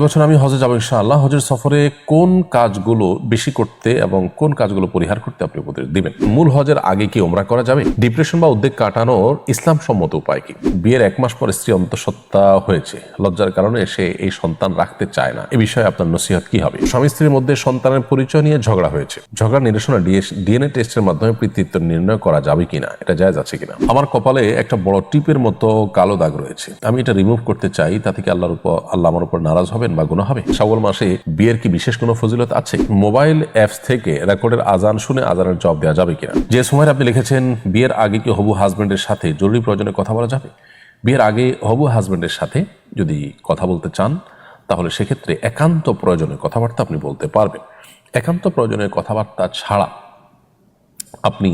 বছর আমি হজে যাব ইনশাআল্লাহ। হজের সফরে কোন কাজগুলো বেশি করতে এবং কোন কাজগুলো পরিহার করতে আপনি উপদেশ দিবেন? মূল হজের আগে কি ওমরা করা যাবে? ডিপ্রেশন বা উদ্বেগ কাটানোর ইসলাম সম্মত উপায় কি? বিয়ের এক মাস পর স্ত্রী অন্তঃসত্ত্বা হয়েছে। লজ্জার কারণে সে এই সন্তান রাখতে চায় না। এ বিষয়ে আপনার নসিহত কি হবে? স্বামী স্ত্রীর মধ্যে সন্তানের পরিচয় নিয়ে ঝগড়া হয়েছে। ঝগড়া নিরসনে ডিএনএ টেস্টের মাধ্যমে পিতৃত্ব নির্ণয় করা যাবে কিনা? এটা জায়জ আছে কিনা? আমার কপালে একটা বড় টিপের মতো কালো দাগ রয়েছে। আমি এটা রিমুভ করতে চাই, তা থেকে আল্লাহর উপর, আল্লাহ আমার উপর নারাজ হবেন বা গুণ হবে। শ্রাবণ মাসে বিয়ের কি বিশেষ কোনো ফজিলত আছে? মোবাইল অ্যাপস থেকে রেকর্ডের আজান শুনে আজানের জবাব দেওয়া যাবে কিনা? যে সময় আপনি লিখেছেন, বিয়ের আগে কি হবু হাজবেন্ডের সাথে জরুরি প্রয়োজনে কথা বলা যাবে? বিয়ের আগে হবু হাজবেন্ডের সাথে যদি কথা বলতে চান, তাহলে সেক্ষেত্রে একান্ত প্রয়োজনে কথাবার্তা আপনি বলতে পারবেন। একান্ত প্রয়োজনে কথাবার্তা ছাড়া আপনি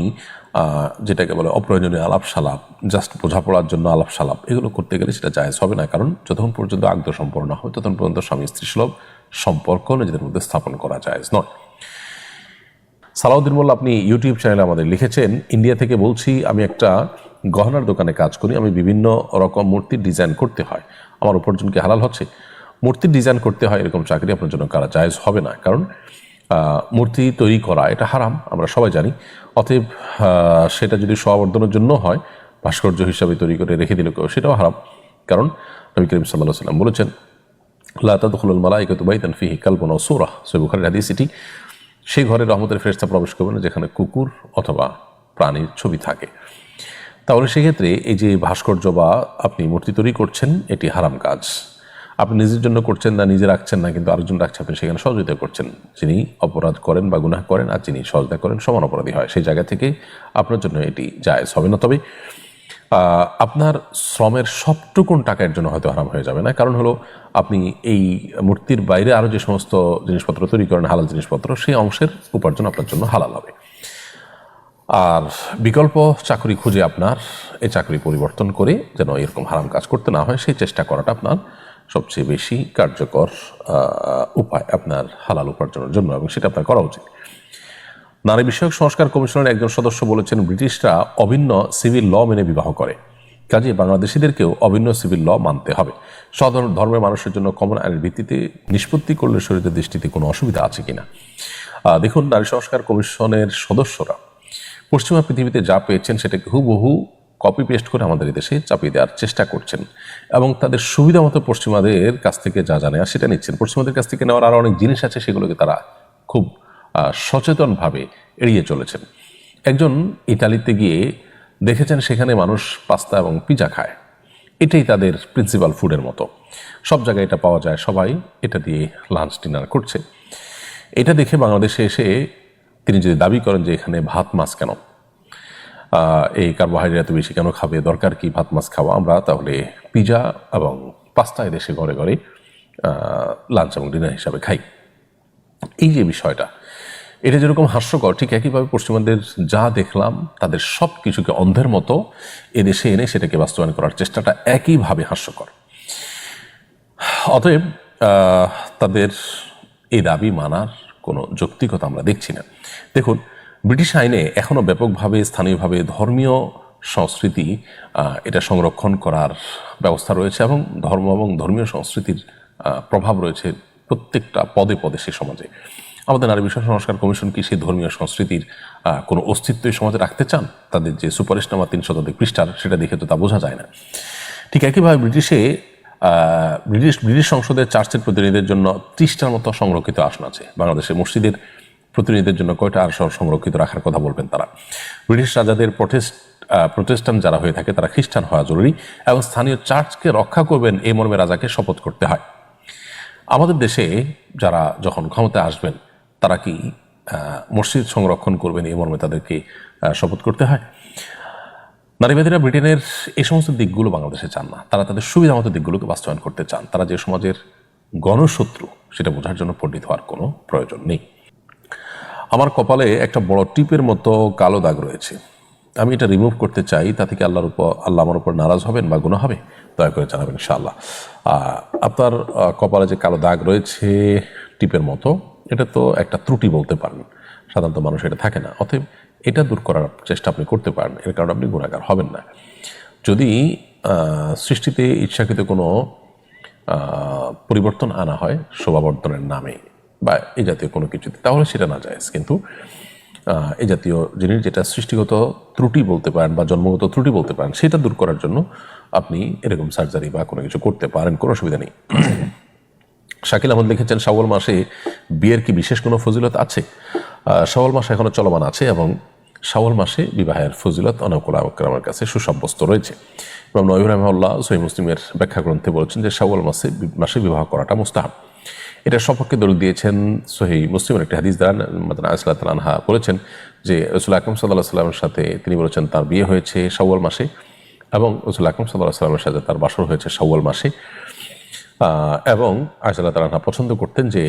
যেটাকে বলে অপ্রয়োজনীয় আলাপ সালাপ জাস্ট বোঝাপড়ার জন্য আলাপ সালাপ এগুলো করতে গেলে সেটা জায়েজ হবে না। কারণ যতক্ষণ পর্যন্ত আগ্ধ সম্পন্ন হবে ততক্ষণ পর্যন্ত স্বামী স্ত্রী সুলভ সম্পর্ক নিজেদের মধ্যে স্থাপন করা জায়েজ নয়। সালাউদ্দিন মোল্লা, আপনি ইউটিউব চ্যানেলে আমাদের লিখেছেন ইন্ডিয়া থেকে বলছি, আমি একটা গহনার দোকানে কাজ করি, আমি বিভিন্ন রকম মূর্তির ডিজাইন করতে হয়। আমার উপার্জন কি হালাল হচ্ছে। মূর্তির ডিজাইন করতে হয় এরকম চাকরি আপনার জন্য করা জায়েজ হবে না। কারণ মূর্তি তৈরি করা, এটা হারাম, আমরা সবাই জানি। অতএব সেটা যদি সবর্ধনের জন্য হয়, ভাস্কর্য হিসাবে তৈরি করে রেখে দিলে কেউ, সেটাও হারাম। কারণ নবী করিম সাল্লাহ সাল্লাম বলেছেন, লা তাদখুলুল মালাইকাতু বাইতান ফিহি কালবুন আও সূরা। সহিহ বুখারীর হাদিস এটি। সেই ঘরে রহমতের ফেরেশতা প্রবেশ করবে না, যেখানে কুকুর অথবা প্রাণীর ছবি থাকে। তাহলে সেক্ষেত্রে এই যে ভাস্কর্য বা আপনি মূর্তি তৈরি করছেন, এটি হারাম কাজ। আপনি নিজের জন্য করছেন না, নিজে রাখছেন না, কিন্তু আরেকজন রাখছে, আপনি সেখানে সহযোগিতা করছেন। যিনি অপরাধ করেন বা গুনাহ করেন আর যিনি সহযোগিতা করেন, সমান অপরাধী হয়। সেই জায়গা থেকে আপনার জন্য এটি জায়েজ হবে না। তবে আপনার শ্রমের সবটুকুন টাকার জন্য হয়তো হারাম হয়ে যাবে না। কারণ হলো, আপনি এই মূর্তির বাইরে আরও যে সমস্ত জিনিসপত্র তৈরি করেন, হালাল জিনিসপত্র, সেই অংশের উপার্জন আপনার জন্য হালাল হবে। আর বিকল্প চাকরি খুঁজে আপনার এই চাকরি পরিবর্তন করে যেন এরকম হারাম কাজ করতে না হয়, সেই চেষ্টা করাটা আপনার সবচেয়ে বেশি কার্যকর উপায় আপনার হালাল উপার্জনের জন্য এবং সেটা আপনার করা উচিত। নারী বিষয়ক সংস্কার কমিশনের একজন সদস্য বলেছেন, ব্রিটিশরা অভিন্ন সিভিল ল মেনে বিবাহ করে। কাজে বাংলাদেশিদেরকেও অভিন্ন সিভিল ল মানতে হবে। সাধারণ ধর্মের মানুষের জন্য কমন আইনের ভিত্তিতে নিষ্পত্তি করলে শরীরের দৃষ্টিতে কোনো অসুবিধা আছে কিনা? দেখুন, নারী সংস্কার কমিশনের সদস্যরা পশ্চিমা পৃথিবীতে যা পেয়েছেন সেটাকে হুবহু কপি পেস্ট করে আমাদের দেশে চাপিয়ে দেওয়ার চেষ্টা করছেন এবং তাদের সুবিধা মতো পশ্চিমাদের কাছ থেকে যা জানে আর সেটা নিচ্ছেন। পশ্চিমাদের কাছ থেকে নেওয়ার আরও অনেক জিনিস আছে, সেগুলোকে তারা খুব সচেতনভাবে এড়িয়ে চলেছেন। একজন ইতালিতে গিয়ে দেখেছেন সেখানে মানুষ পাস্তা এবং পিজা খায়। এটাই তাদের প্রিন্সিপাল ফুডের মতো। সব জায়গায় এটা পাওয়া যায়, সবাই এটা দিয়ে লাঞ্চ ডিনার করছে। এটা দেখে বাংলাদেশে এসে তিনি যদি দাবি করেন যে এখানে ভাত মাছ কেন? এই কার্বোহাইড্রেট এত বেশি কেন খাবে? দরকার কি ভাত, মাছ খাওয়া? আমরা তাহলে পিজা এবং পাস্তা দেশে ঘরে ঘরে লাঞ্চ এবং ডিনার হিসাবে খাই। এই যে বিষয়টা, এটা যেরকম হাস্যকর, ঠিক একইভাবে পশ্চিমাদের যা দেখলাম, তাদের সব কিছুকে অন্ধের মতো এদেশে এনে সেটাকে বাস্তবায়ন করার চেষ্টাটা একইভাবে হাস্যকর। অতএব তাদের এই দাবি মানার কোনো যৌক্তিকতা আমরা দেখছি না। দেখুন ব্রিটিশ আইনে এখনও ব্যাপকভাবে স্থানীয়ভাবে ধর্মীয় সংস্কৃতি এটা সংরক্ষণ করার ব্যবস্থা রয়েছে এবং ধর্ম এবং ধর্মীয় সংস্কৃতির প্রভাব রয়েছে প্রত্যেকটা পদে পদে সে সমাজে। আমাদের নারী বিষয় সংস্কার কমিশন কি সেই ধর্মীয় সংস্কৃতির কোনো অস্তিত্ব এই সমাজে রাখতে চান? তাদের যে সুপারিশনামা তিন শতাধিক পৃষ্ঠার, সেটা দেখে তো তা বোঝা যায় না। ঠিক একইভাবে ব্রিটিশে ব্রিটিশ ব্রিটিশ সংসদের চার্চের প্রতিনিধিদের জন্য ত্রিশটার মতো সংরক্ষিত আসন আছে। বাংলাদেশের মসজিদের প্রতিনিধিদের জন্য কয়টা আসন সংরক্ষিত রাখার কথা বলবেন তারা? ব্রিটিশ রাজাদের প্রটেস্ট প্রতিষ্ঠান যারা হয়ে থাকে, তারা খ্রিস্টান হওয়া জরুরি এবং স্থানীয় চার্চকে রক্ষা করবেন এই মর্মে রাজাকে শপথ করতে হয়। আমাদের দেশে যারা যখন ক্ষমতায় আসবেন, তারা কি মসজিদ সংরক্ষণ করবেন এই মর্মে তাদেরকে শপথ করতে হয়? নারীবাদীরা ব্রিটেনের এই সমস্ত দিকগুলো বাংলাদেশে চান না। তারা তাদের সুবিধা মতো দিকগুলোকে বাস্তবায়ন করতে চান। তারা যে সমাজের গণশত্রু, সেটা বোঝার জন্য পণ্ডিত হওয়ার কোনো প্রয়োজন নেই। আমার কপালে একটা বড় টিপের মতো কালো দাগ রয়েছে। আমি এটা রিমুভ করতে চাই, তা থেকে আল্লাহর উপর, আল্লাহ আমার উপর নারাজ হবেন বা গুণ হবে, দয়া করে জানাবেন ইনশাআল্লাহ। আপনার কপালে যে কালো দাগ রয়েছে টিপের মতো, এটা তো একটা ত্রুটি বলতে পারেন। সাধারণত মানুষ এটা থাকে না। অতএব এটা দূর করার চেষ্টা আপনি করতে পারেন। এর কারণে আপনি গুণাগার হবেন না। যদি সৃষ্টিতে ইচ্ছাকৃত কোনো পরিবর্তন আনা হয়, শোভাবর্ধনের নামে বা এই জাতীয় কোনো কিছুতে, তাহলে সেটা না যায়। কিন্তু এই জাতীয় জিনিস যেটা সৃষ্টিগত ত্রুটি বলতে পারেন বা জন্মগত ত্রুটি বলতে পারেন, সেটা দূর করার জন্য আপনি এরকম সার্জারি বা কোনো কিছু করতে পারেন, কোনো অসুবিধা নেই। শাকিল আহমদ লিখেছেন, শাওয়াল মাসে বিয়ের কি বিশেষ কোনো ফজিলত আছে? শাওয়াল মাস এখনও চলমান আছে এবং শাওয়াল মাসে বিবাহের ফজিলত অনেক আমার কাছে সুসাব্যস্ত রয়েছে। এবং নবী রহমাল্লাহ সহি মুসলিমের ব্যাখ্যা গ্রন্থে বলেছেন যে, শাওয়াল মাসে মাসে বিবাহ করাটা মুস্তাহাব। এটা সপক্ষে দলিল দিয়েছেন সহি মুসলিমের একটি হাদিস দ্বারা মাদানা আসলাহ আনহা বলেছেন যে রসুল আকরম সাল্লাহ সাল্লামের সাথে তিনি বলেছেন তার বিয়ে হয়েছে শাওয়াল মাসে এবং রসুল আকরম সাল্লাহ সাল্লামের সাথে তার বাসর হয়েছে শাওয়াল মাসে। এবং আয়সাল্লাহ তালা পছন্দ করতেন যে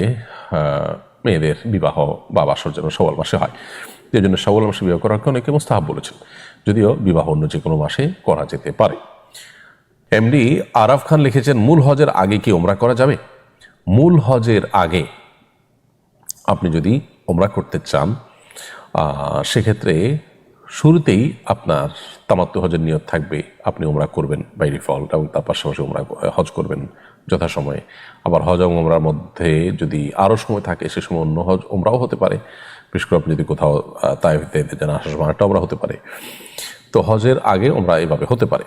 মেয়েদের বিবাহ বা বাসর যেন সওয়াল মাসে হয়। এই জন্য সওয়াল মাসে বিবাহ করাকে অনেকে মোস্তাহাব বলেছেন, যদিও বিবাহ অন্য যে কোনো মাসে করা যেতে পারে। এমডি আরাফ খান লিখেছেন, মূল হজের আগে কি ওমরা করা যাবে? মূল হজের আগে আপনি যদি ওমরা করতে চান সেক্ষেত্রে শুরুতেই আপনার তামাত্ম হজের নিয়ত থাকবে, আপনি ওমরা করবেন বাই ডিফল্ট এবং তার পাশাপাশি ওমরা হজ করবেন যথাসময়ে। আবার হজ এবং ওমরার মধ্যে যদি আরও সময় থাকে, সে সময় অন্য হজ ওমরাও হতে পারে। বিশেষ করে আপনি যদি কোথাও তাই হইতে যেন আসার সময় একটা ওমরা হতে পারে। তো হজের আগে ওমরা এভাবে হতে পারে।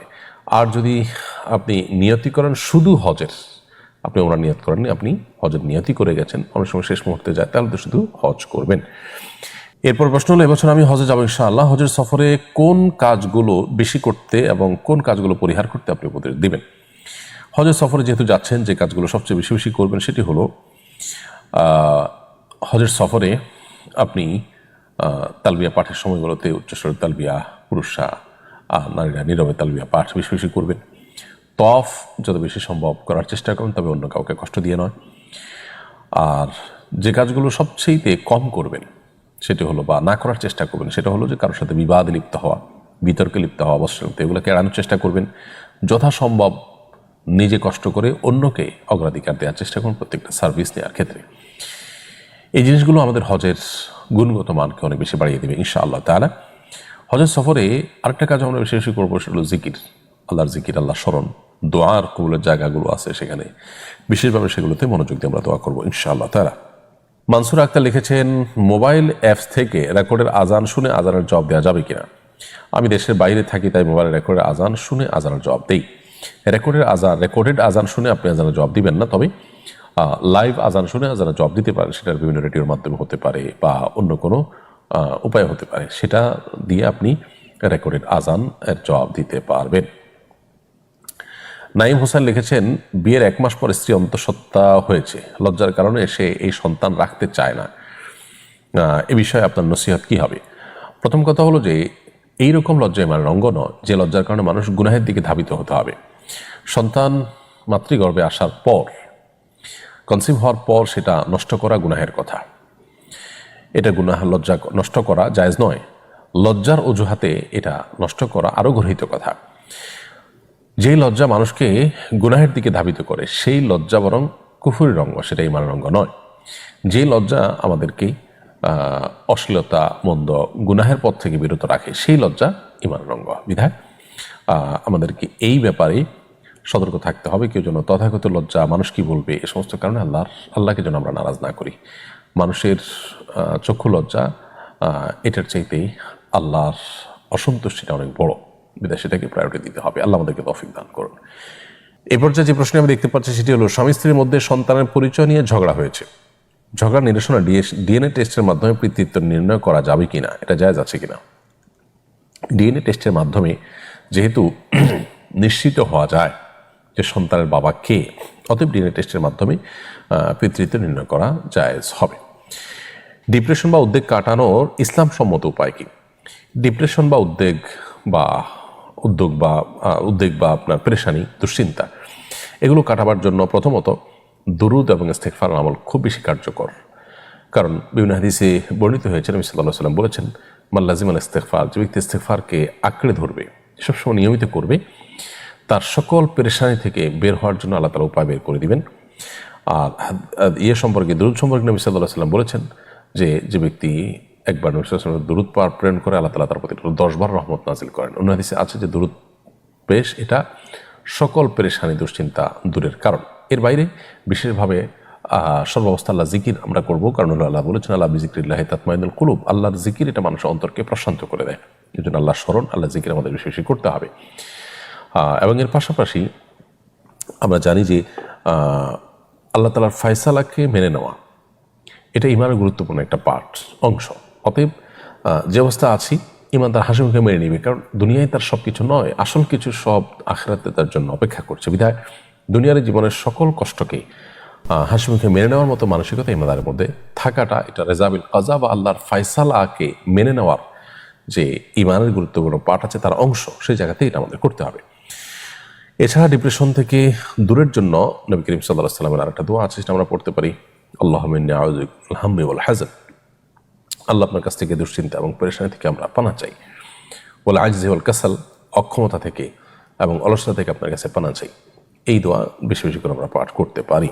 আর যদি আপনি নিয়তি করেন শুধু হজের আপনি ওমরা নিয়ত করেননি আপনি হজের নিয়তি করে গেছেন। অনেক সময় শেষ মুহূর্তে যায় তাহলে তো শুধু হজ করবেন। এরপর প্রশ্ন হলো এবছর আমি হজে যাব ইনশাআল্লাহ। হজের সফরে কোন কাজগুলো বেশি করতে এবং কোন কাজগুলো পরিহার করতে আপনি উপদেশ দিবেন? হজের সফরে যেহেতু যাচ্ছেন যে কাজগুলো সবচেয়ে বেশি বেশি করবেন সেটি হলো হজের সফরে আপনি তালবিয়া পাঠের সময়গুলোতে উচ্চস্বরের তালবিয়া পুরুষরা আহ, নারীরা নীরবে তালবিয়া পাঠ বেশি বেশি করবেন। তফ যত বেশি সম্ভব করার চেষ্টা করুন, তবে অন্য কাউকে কষ্ট দিয়ে নয়। আর যে কাজগুলো সবচেয়েতে কম করবেন, সেটি হলো বা না করার চেষ্টা করবেন, সেটা হলো যে কারোর সাথে বিবাদে লিপ্ত হওয়া, বিতর্কে লিপ্ত হওয়া অবশ্যই এগুলোকে এড়ানোর চেষ্টা করবেন। যথাসম্ভব নিজে কষ্ট করে অন্যকে অগ্রাধিকার দেওয়ার চেষ্টা করুন প্রত্যেকটা সার্ভিস নেওয়ার ক্ষেত্রে। এই জিনিসগুলো আমাদের হজের গুণগত মানকে অনেক বেশি বাড়িয়ে দেবে, ইনশাআল্লাহ তাহলে হজের সফরে আরেকটা কাজ আমরা বেশি বেশি করব, সেটা হলো জিকির। আল্লাহর জিকির আল্লাহ স্মরণ। দোয়ার কবুলের জায়গাগুলো আছে সেখানে। বিশেষভাবে সেগুলোতে মনোযোগ দিয়ে আমরা দোয়া করব, ইনশাআল্লাহ। তারা, মানসুর আক্তার লিখেছেন, মোবাইল অ্যাপস থেকে রেকর্ডের আজান শুনে আজানের জবাব দেওয়া যাবে কিনা? আমি দেশের বাইরে থাকি, তাই মোবাইলের রেকর্ডের আজান শুনে আজানের জবাব দেই। রেকর্ডের আজান, রেকর্ডেড আজান শুনে আপনি আজানের জবাব দিবেন না, তবে লাইভ আজান শুনে আজানের জবাব দিতে পারেন সেটার বিভিন্ন রেডিওর মাধ্যমে হতে পারে বা অন্য কোনো উপায় হতে পারে। সেটা দিয়ে আপনি রেকর্ডেড আজান এর জবাব দিতে পারবেন। নাইম হোসেন লিখেছেন, বিয়ের এক মাস পর স্ত্রী অন্তঃসত্ত্বা হয়েছে। লজ্জার কারণে সে এই সন্তান রাখতে চায় না। এ বিষয়ে আপনার নসিহত কি হবে? প্রথম কথা হলো যে এই রকম লজ্জা মানে রঙ্গ নয়, যে লজ্জার কারণে মানুষ গুনাহের দিকে ধাবিত হতে হবে। সন্তান মাতৃগর্ভে আসার পর, কনসিভ হওয়ার পর সেটা নষ্ট করা গুনাহের কথা। এটা গুনাহ, লজ্জা নষ্ট করা জায়জ নয়। লজ্জার অজুহাতে এটা নষ্ট করা আরও গর্হিত কথা। যেই লজ্জা মানুষকে গুনাহের দিকে ধাবিত করে, সেই লজ্জা বরং কুফুরি রঙ্গ সেটা ইমান রঙ্গ নয়। যে লজ্জা আমাদেরকে অশ্লীলতা, মন্দ, গুনাহের পথ থেকে বিরত রাখে, সেই লজ্জা ইমান রঙ্গ বিধায় আমাদেরকে এই ব্যাপারে সতর্ক থাকতে হবে। কেউ যেন তথাগত লজ্জা মানুষ কি বলবে, এ সমস্ত কারণে আল্লাহর, আল্লাহকে যেন আমরা নারাজ না করি। মানুষের চক্ষু লজ্জা এটার চাইতেই আল্লাহর অসন্তুষ্টিটা অনেক বড়। বিধায় সেটাকে প্রায়োরিটি দিতে হবে। আল্লাহ আমাদেরকে তফিক দান করুন। এ পর্যায়ে যে প্রশ্নে আমি দেখতে পাচ্ছি, সেটি হলো, স্বামী স্ত্রীর মধ্যে সন্তানের পরিচয় নিয়ে ঝগড়া হয়েছে। ঝগড়া নিরসনে ডিএনএ টেস্টের মাধ্যমে পিতৃত্ব নির্ণয় করা যাবে কিনা, এটা জায়জ আছে কিনা? ডিএনএ টেস্টের মাধ্যমে যেহেতু নিশ্চিত হওয়া যায় যে সন্তানের বাবা কে, অতএব ডিএনএ টেস্টের মাধ্যমে পিতৃত্ব নির্ণয় করা জায়েজ হবে। ডিপ্রেশন বা উদ্বেগ কাটানোর ইসলাম সম্মত উপায় কি? ডিপ্রেশন বা উদ্বেগ বা উদ্যোগ বা উদ্বেগ বা আপনার পেরেশানি, দুশ্চিন্তা, এগুলো কাটাবার জন্য প্রথমত দুরুদ এবং ইস্তেকফার আমল খুব বেশি কার্যকর। কারণ বিভিন্ন হাদিসে বর্ণিত হয়েছে, নবী সাল্লাহ সাল্লাম বলেছেন মাল্লাজিম আল ইস্তেকফার যে ব্যক্তি ইস্তেকফারকে আঁকড়ে ধরবে সবসময় নিয়মিত করবে, তার সকল পেরেশানি থেকে বের হওয়ার জন্য আল্লাহ তালা উপায় বের করে দিবেন। আর ইয়ে সম্পর্কে, দুরুদ সম্পর্কে নবী সাল্লাহ সাল্লাম বলেছেন যে যে ব্যক্তি একবার নবী সাল্লাল্লাহু আলাইহি ওয়াসাল্লামের দুরুদ প্রেরণ করে আল্লাহ তালা তার প্রতি দশ বার রহমত নাজিল করেন। অন্য হাদিসে আছে যে দুরুদ পেশ এটা সকল পেরেশানি দুশ্চিন্তা দূরের কারণ। এর বাইরে বিশেষভাবে সর্বাবস্থা আল্লাহ জিকির আমরা করব। কারণ আল্লাহ বলেছেন, আল্লাহ বিজিক্রিল্লাহ তাতমাইনুল কুলুব। আল্লাহর জিকির এটা মানুষের অন্তরকে প্রশান্ত করে দেয়। এই জন্য আল্লাহ স্মরণ আল্লাহ জিকির আমাদের বেশি বেশি করতে হবে। এবং এর পাশাপাশি আমরা জানি যে আল্লাহ তালার ফয়সালাকে মেনে নেওয়া, এটা ইমানের গুরুত্বপূর্ণ একটা পার্ট অংশ। অতএব যে অবস্থা আছি ইমান তার হাসি মুখে মেনে নিবে কারণ দুনিয়ায় তার সব কিছু নয় আসল কিছু সব আখেরাতে তার জন্য অপেক্ষা করছে। বিধায় দুনিয়ার জীবনের সকল কষ্টকে আহ, হাসি মুখে মেনে নেওয়ার মতো মানসিকতা ইমানদারের মধ্যে থাকাটা এটা রেজাবিল কাজা বা আল্লাহর ফয়সালাকে মেনে নেওয়ার যে ইমানের গুরুত্বপূর্ণ পাঠ আছে তার অংশ সেই জায়গাতেই এটা আমাদের করতে হবে। এছাড়া ডিপ্রেশন থেকে দূরের জন্য নবী করিম সাল্লাহ সাল্লামের আরেকটা দোয়া আছে সেটা আমরা পড়তে পারি আল্লাহ হাম্মি ওয়াল হাজান আল্লাহ আপনার কাছ থেকে দুশ্চিন্তা এবং পরেশানি থেকে আমরা পানা চাই। বলে আজজি ওয়াল কাসাল, অক্ষমতা থেকে এবং অলসতা থেকে আপনার কাছে পানা চাই। এই দোয়া বেশি বেশি করে আমরা পাঠ করতে পারি।